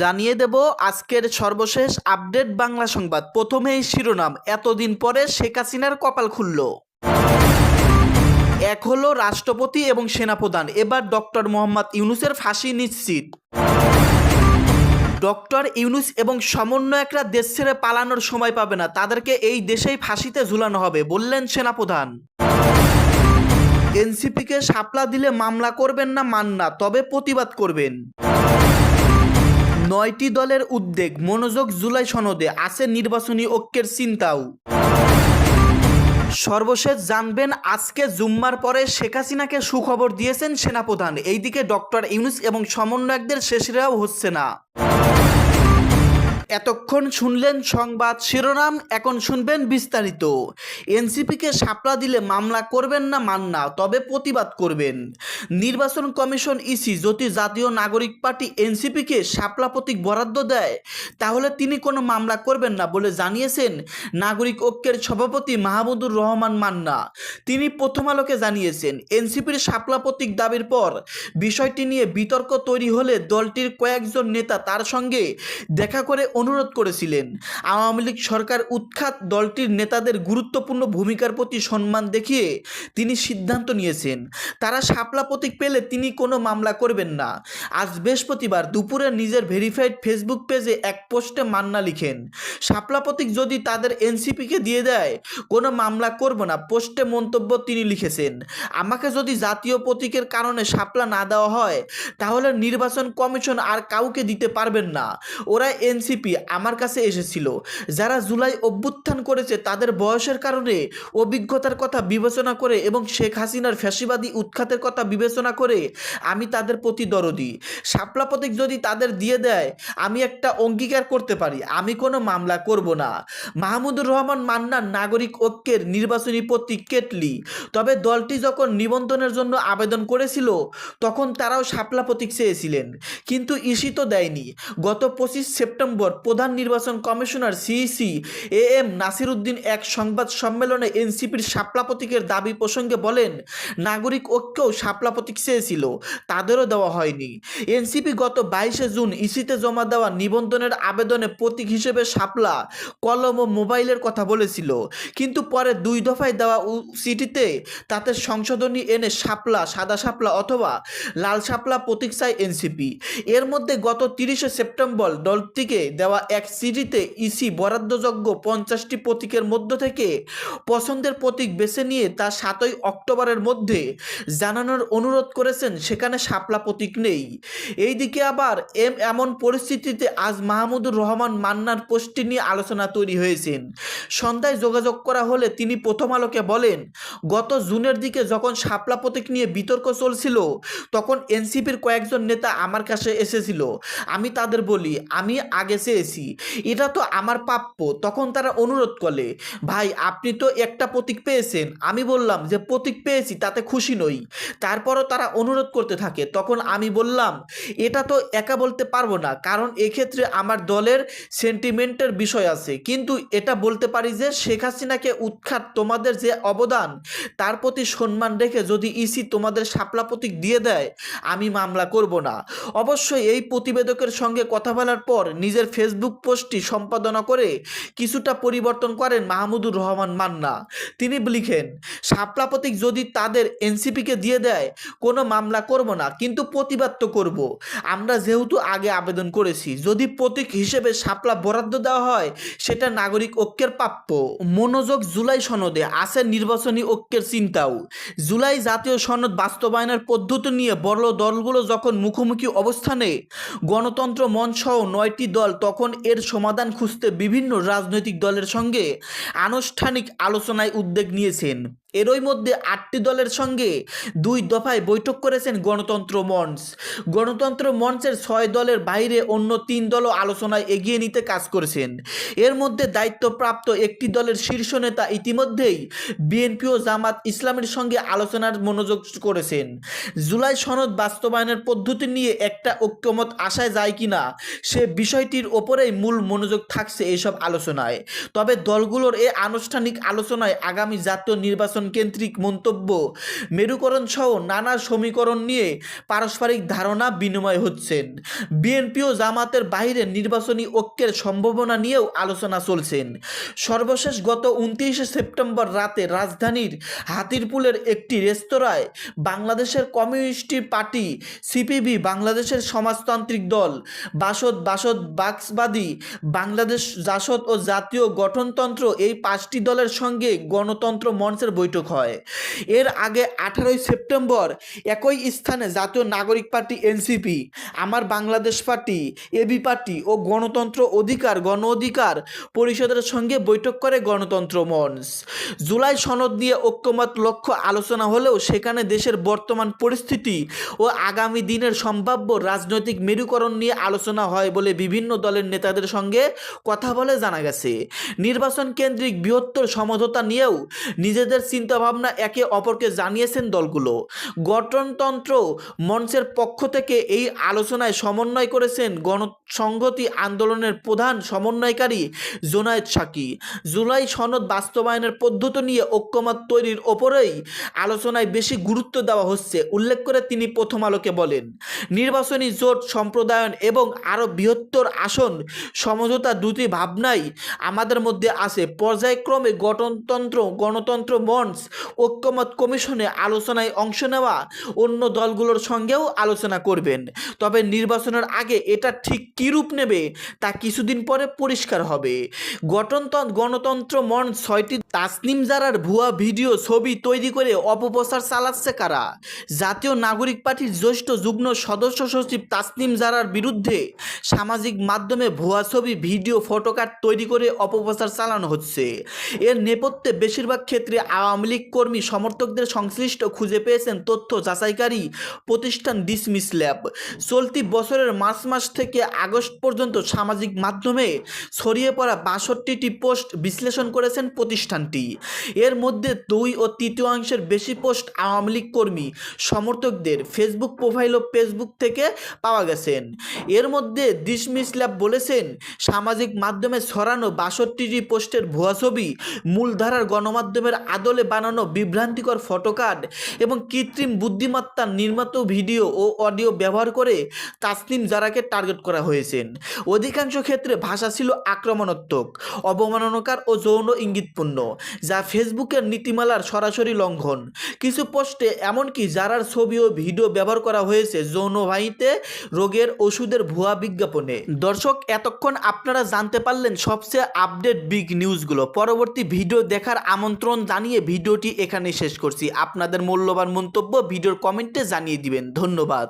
জানিয়ে দেব আজকের সর্বশেষ আপডেট বাংলা সংবাদ। প্রথমেই শিরোনাম। এতদিন পরে শেখ হাসিনার কপাল খুলল। এক হলো রাষ্ট্রপতি এবং সেনাপ্রধান। এবার ডক্টর মোহাম্মদ ইউনুসের ফাঁসি নিশ্চিত। ডক্টর ইউনুস এবং সমন্বয়করা দেশ ছেড়ে পালানোর সময় পাবে না। তাদেরকে এই দেশেই ফাঁসিতে ঝুলানো হবে, বললেন সেনাপ্রধান। এনসিপিকে শাপলা দিলে মামলা করবেন না মান্না, তবে প্রতিবাদ করবেন। নয়টি দলের উদ্বেগ, মনোযোগ জুলাই সনদে আছে নির্বাচনী ঐক্যের চিন্তাও। সর্বশেষ জানবেন আজকে জুম্মার পরে শেখ হাসিনাকে সুখবর দিয়েছেন সেনাপ্রধান। এইদিকে ডক্টর ইউনুস এবং সমন্বয়কদের শেষরাও হচ্ছে না। এতক্ষণ শুনলেন সংবাদ শিরোনাম, এখন শুনবেন বিস্তারিত। এনসিপিকে সাপলা দিলে মামলা করবেন না মান্না, তবে প্রতিবাদ করবেন। নির্বাচন কমিশন ইসি যদি জাতীয় নাগরিক পার্টি এনসিপিকে শাপলা প্রতীক বরাদ্দ দেয়, তাহলে তিনি কোনো মামলা করবেন না বলে জানিয়েছেন নাগরিক ঐক্যের সভাপতি মাহমুদুর রহমান মান্না। তিনি প্রথম আলোকে জানিয়েছেন, এনসিপির শাপলা প্রতীক দাবির পর বিষয়টি নিয়ে বিতর্ক তৈরি হলে দলটির কয়েকজন নেতা তার সঙ্গে দেখা করে অনুরোধ করেছিলেন। আওয়ামী লীগ সরকার উৎখাত দলটির নেতাদের গুরুত্বপূর্ণ ভূমিকার প্রতি সম্মান দেখিয়ে তিনি সিদ্ধান্ত নিয়েছেন। তারা শাপলা প্রতীক পেলে তিনি কোনো মামলা করবেন না। আজ বৃহস্পতিবার দুপুরে নিজের ভেরিফাইড ফেসবুক পেজে এক পোস্টে মান্না লিখেন, শাপলা প্রতীক যদি তাদের এনসিপিকে দিয়ে দেয়, কোনো মামলা করব না। পোস্টে মন্তব্য তিনি লিখেছেন, আমাকে যদি জাতীয় প্রতীকের কারণে শাপলা না দেওয়া হয়, তাহলে নির্বাচন কমিশন আর কাউকে দিতে পারবেন না। ওরা এনসিপি আমার কাছে এসেছিল, যারা জুলাই অভ্যুত্থান করেছে তাদের বয়সের কারণে অভিজ্ঞতার কথা বিবেচনা করে এবং শেখ হাসিনার ফ্যাসিবাদী উৎখাতের কথা বিবেচনা করে আমি তাদের প্রতি দরদি। শাপলা প্রতীক যদি তাদের দিয়ে দেয়, আমি একটা অঙ্গীকার করতে পারি, আমি কোনো মামলা করব না। মাহমুদুর রহমান মান্নার নাগরিক ঐক্যের নির্বাচনী প্রতীক কেটলি। তবে দলটি যখন নিবন্ধনের জন্য আবেদন করেছিল, তখন তারাও শাপলা প্রতীক চেয়েছিলেন। কিন্তু ইসি তো দেয়নি। গত পঁচিশ সেপ্টেম্বর প্রধান নির্বাচন commissioner CEC A M Nasir Uddin এক সংবাদ সম্মেলনে এনসিপির শাপলা প্রতীকের দাবি প্রসঙ্গে বলেন, নাগরিক ঐক্যও শাপলা প্রতীক চেয়েছিল, তাদেরও দেওয়া হয়নি। এনসিপি গত বাইশে জুন ইসিতে জমা দেওয়া নিবন্ধনের আবেদনে প্রতীক হিসেবে শাপলা, কলম ও মোবাইলের কথা বলেছিল। কিন্তু পরে দুই দফায় দেওয়া সিটিতে তাতে সংশোধনী এনে শাপলা, সাদা শাপলা অথবা লাল শাপলা প্রতীক চায় এনসিপি। এর মধ্যে গত তিরিশে সেপ্টেম্বর দলটিকে দেওয়া এক সিডিতে ইসি বরাদ্দযোগ্য পঞ্চাশটি প্রতীকের মধ্য থেকে পছন্দের প্রতীক বেছে নিয়ে তা সাতই অক্টোবরের মধ্যে জানানোর অনুরোধ করেছেন, সেখানে শাপলা প্রতীক নেই। এইদিকে আবার এম এমন পরিস্থিতিতে আজ মাহমুদুর রহমান মান্নার পোস্টটি নিয়ে আলোচনা তৈরি হয়েছেন। সন্ধ্যায় যোগাযোগ করা হলে তিনি প্রথম আলোকে বলেন, গত জুনের দিকে যখন শাপলা প্রতীক নিয়ে বিতর্ক চলছিল, তখন এনসিপির কয়েকজন নেতা আমার কাছে এসেছিল। আমি তাদের বলি, আমি আগে চেয়েছি এটা তো আমার প্রাপ্য। তখন তারা অনুরোধ করে ভাই, আপনি তো একটা প্রতীক পেয়েছেন। আমি বললাম যে, প্রতীক পেয়েছি, তাতে খুশি নই। তারপরও তারা অনুরোধ করতে থাকে। তখন আমি বললাম, এটা তো একা বলতে পারব না, কারণ এক্ষেত্রে আমার দলের সেন্টিমেন্টের বিষয় আছে। কিন্তু এটা বলতে পারি যে, শেখ হাসিনাকে উৎখাত তোমাদের যে অবদান, তার প্রতি সম্মান রেখে যদি ইসি তোমাদের শাপলা প্রতীক দিয়ে দেয়, আমি মামলা করব না। অবশ্যই এই প্রতিবেদকের সঙ্গে কথা বলার পর নিজের ফেসবুক পোস্টটি সম্পাদনা করে কিছুটা পরিবর্তন করেন মাহমুদুর রহমান মান্না। তিনি লিখেন শাপলা প্রতীক যদি তাদের এনসিপিকে দিয়ে দেয়, কোনো মামলা করব না, কিন্তু প্রতিবাদ তো করব। আমরা যেহেতু আগে আবেদন করেছি, যদি প্রতীক হিসেবে শাপলা বরাদ্দ দেওয়া হয়, সেটা নাগরিক ঐক্যের প্রাপ্য। মনোযোগ জুলাই সনদে আছে নির্বাচনী ঐক্যের চিন্তাও। জুলাই জাতীয় সনদ বাস্তবায়নের পদ্ধতি নিয়ে বড় দলগুলো যখন মুখোমুখি অবস্থানে, গণতন্ত্র মঞ্চ নয়টি দল তখন এর সমাধান খুঁজতে বিভিন্ন রাজনৈতিক দলের সঙ্গে আনুষ্ঠানিক আলোচনায় উদ্যোগ নিয়েছেন। এরই মধ্যে আটটি দলের সঙ্গে দুই দফায় বৈঠক করেছেন গণতন্ত্র মঞ্চ। গণতন্ত্র মঞ্চের ছয় দলের বাইরে অন্য তিন দলও আলোচনায় এগিয়ে নিতে কাজ করেছেন। এর মধ্যে দায়িত্বপ্রাপ্ত একটি দলের শীর্ষ নেতা ইতিমধ্যেই বিএনপি ও জামাত ইসলামের সঙ্গে আলোচনার মনোযোগ করেছেন। জুলাই সনদ বাস্তবায়নের পদ্ধতি নিয়ে একটা ঐক্যমত আশায় যায় কিনা সে বিষয়টির ওপরেই মূল মনোযোগ থাকছে এইসব আলোচনায়। তবে দলগুলোর এ আনুষ্ঠানিক আলোচনায় আগামী জাতীয় নির্বাচন নির্বাচন কেন্দ্রিক মন্তব্য। মেরুকরণ সহ নানা সমীকরণ নিয়ে পারস্পরিক ধারণা বিনিময় হচ্ছেন। বিএনপি ও জামাতের বাইরে নির্বাচনী ঐক্যের সম্ভাবনা নিয়েও আলোচনা চলছেন। সর্বশেষ গত উনত্রিশে সেপ্টেম্বর রাতে রাজধানীর হাতিরপুলের একটি রেস্তোরাঁয় বাংলাদেশের কমিউনিস্ট পার্টি সিপিবি বাংলাদেশের সমাজতান্ত্রিক দল বাসদ বাসদ বাক্সবাদী বাংলাদেশ জাসদ ও জাতীয় গঠনতন্ত্র এই পাঁচটি দলের সঙ্গে গণতন্ত্র মঞ্চের বৈঠক হয়। এর আগে আঠারোই সেপ্টেম্বর একই স্থানে জাতীয় নাগরিক পার্টি এনসিপি, আমার বাংলাদেশ পার্টি এবি পার্টি ও গণতন্ত্র অধিকার, গণ অধিকার পরিষদের সঙ্গে বৈঠক করে গণতন্ত্র মঞ্চ। জুলাই সনদ নিয়ে ঐক্যমত লক্ষ্য আলোচনা হলেও সেখানে দেশের বর্তমান পরিস্থিতি ও আগামী দিনের সম্ভাব্য রাজনৈতিক মেরুকরণ নিয়ে আলোচনা হয় বলে বিভিন্ন দলের নেতাদের সঙ্গে কথা বলে জানা গেছে। নির্বাচন কেন্দ্রিক বৃহত্তর সমঝোতা নিয়েও নিজেদের চিন্তাভাবনা একে অপরকে জানিয়েছেন দলগুলো। গঠনতন্ত্র মঞ্চের পক্ষ থেকে এই আলোচনায় সমন্বয় করেছেন গণসংহতি আন্দোলনের প্রধান সমন্বয়কারী জোনায়েদ সাকি। জুলাই সনদ বাস্তবায়নের পদ্ধতি নিয়ে ঐক্যমত তৈরির ওপরেই আলোচনায় বেশি গুরুত্ব দেওয়া হচ্ছে, উল্লেখ করে তিনি প্রথম আলোকে বলেন। নির্বাচনী জোট সম্প্রদায়ন এবং আরও বৃহত্তর আসন, সমঝোতা দুটি ভাবনাই আমাদের মধ্যে আছে। পর্যায়ক্রমে গঠনতন্ত্র, গণতন্ত্র গণতন্ত্র মঞ্চ ঐক্যমত কমিশনে আলোচনায় অংশ নেওয়া অন্য দলগুলোর সঙ্গেও আলোচনা করবেন। তবে নির্বাচনের আগে এটা ঠিক কী রূপ নেবে তা কিছুদিন পরে পরিষ্কার হবে। গঠনতন্ত্র, গণতন্ত্র মঞ্চ ছয়টি তাসনিম জারার ভুয়া ভিডিও ছবি তৈরি করে অপপ্রচার চালাচ্ছে কারা? জাতীয় নাগরিক পার্টির জ্যেষ্ঠ যুগ্ম সদস্য সচিব তাসনিম জারার বিরুদ্ধে সামাজিক মাধ্যমে ভুয়া ছবি, ভিডিও, ফটোকার্ড তৈরি করে অপপ্রচার চালানো হচ্ছে। এর নেপথ্যে বেশিরভাগ ক্ষেত্রে আওয়ামী লীগ কর্মী সমর্থকদের সংশ্লিষ্ট খুঁজে পেয়েছেন তথ্য যাচাইকারী প্রতিষ্ঠান ডিসমিস ল্যাব। চলতি বছরের মার্চ মাস থেকে আগস্ট পর্যন্ত সামাজিক মাধ্যমে ছড়িয়ে পড়া বাষট্টিটি পোস্ট বিশ্লেষণ করেছেন প্রতিষ্ঠানটি। এর মধ্যে দুই ও তৃতীয়াংশের বেশি পোস্ট আওয়ামী লীগ কর্মী সমর্থকদের ফেসবুক প্রোফাইল ও ফেসবুক থেকে পাওয়া গেছেন। এর মধ্যে ডিসমিস ল্যাব বলেছেন, সামাজিক মাধ্যমে ছড়ানো বাষট্টিটি পোস্টের ভুয়া ছবি মূলধারার গণমাধ্যমের আদলে বানানো বিভ্রান্তিকর ফটোকার্ড এবং কৃত্রিম বুদ্ধিমত্তার নির্মাত ভিডিও ও অডিও ব্যবহার করে তাসনিম জারাকে টার্গেট করা হয়েছেন। অধিকাংশ ক্ষেত্রে ভাষা ছিল আক্রমণাত্মক, অবমাননাকার ও যৌন ইঙ্গিতপূর্ণ, যা ফেসবুকের নীতিমালার সরাসরি লঙ্ঘন। কিছু পোস্টে এমনকি যারার ছবি ও ভিডিও ব্যবহার করা হয়েছে যৌনবাহিনীতে রোগের ওষুধের ভুয়া বিজ্ঞাপনে। দর্শক, এতক্ষণ আপনারা জানতে পারলেন সবচেয়ে আপডেট বিগ নিউজগুলো পরবর্তী ভিডিও দেখার আমন্ত্রণ জানিয়ে ভিডিওটি এখানে শেষ করছি। আপনাদের মূল্যবান মন্তব্য ভিডিওর কমেন্টে জানিয়ে দিবেন। ধন্যবাদ।